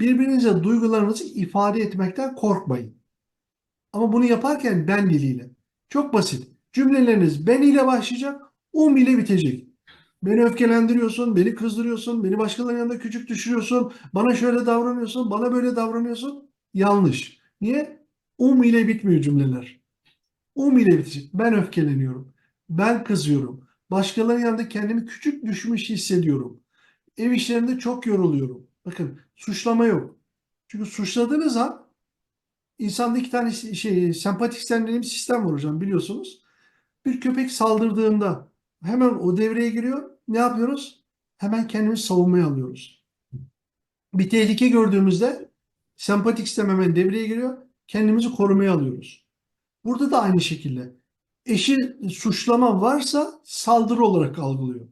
Birbirinize duygularınızı ifade etmekten korkmayın. Ama bunu yaparken ben diliyle. Çok basit. Cümleleriniz ben ile başlayacak, um ile bitecek. Beni öfkelendiriyorsun, beni kızdırıyorsun, beni başkalarının yanında küçük düşürüyorsun, bana şöyle davranıyorsun, bana böyle davranıyorsun. Yanlış. Niye? Um ile bitmiyor cümleler. Um ile bitecek. Ben öfkeleniyorum. Ben kızıyorum. Başkalarının yanında kendimi küçük düşmüş hissediyorum. Ev işlerinde çok yoruluyorum. Bakın suçlama yok. Çünkü suçladığınız an insanda iki tane şey, sempatik sistem sistem var hocam biliyorsunuz. Bir köpek saldırdığında hemen o devreye giriyor. Ne yapıyoruz? Hemen kendimizi savunmaya alıyoruz. Bir tehlike gördüğümüzde sempatik sistem hemen devreye giriyor. Kendimizi korumaya alıyoruz. Burada da aynı şekilde. Eşi suçlama varsa saldırı olarak algılıyor.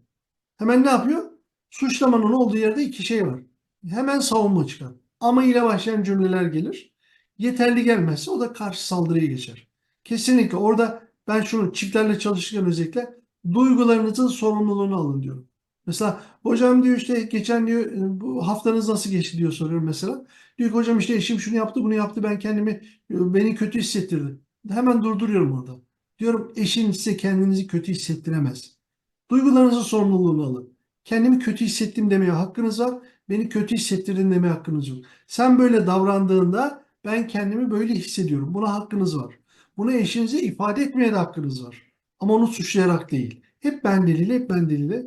Hemen ne yapıyor? Suçlamanın olduğu yerde iki şey var. Hemen savunma çıkar. Ama ile başlayan cümleler gelir. Yeterli gelmezse o da karşı saldırıya geçer. Kesinlikle orada ben şunu çiftlerle çalışırken özellikle duygularınızın sorumluluğunu alın diyorum. Mesela hocam diyor işte geçen diyor e, bu haftanız nasıl geçti diyor soruyorum mesela. Diyor ki hocam işte eşim şunu yaptı bunu yaptı ben kendimi e, beni kötü hissettirdi. Hemen durduruyorum orada. Diyorum eşin size kendinizi kötü hissettiremez. Duygularınızın sorumluluğunu alın. Kendimi kötü hissettim demeye hakkınız var. Beni kötü hissettirdin demeye hakkınız yok. Sen böyle davrandığında ben kendimi böyle hissediyorum. Buna hakkınız var. Bunu eşinize ifade etmeye de hakkınız var. Ama onu suçlayarak değil. Hep ben diliyle, hep ben diliyle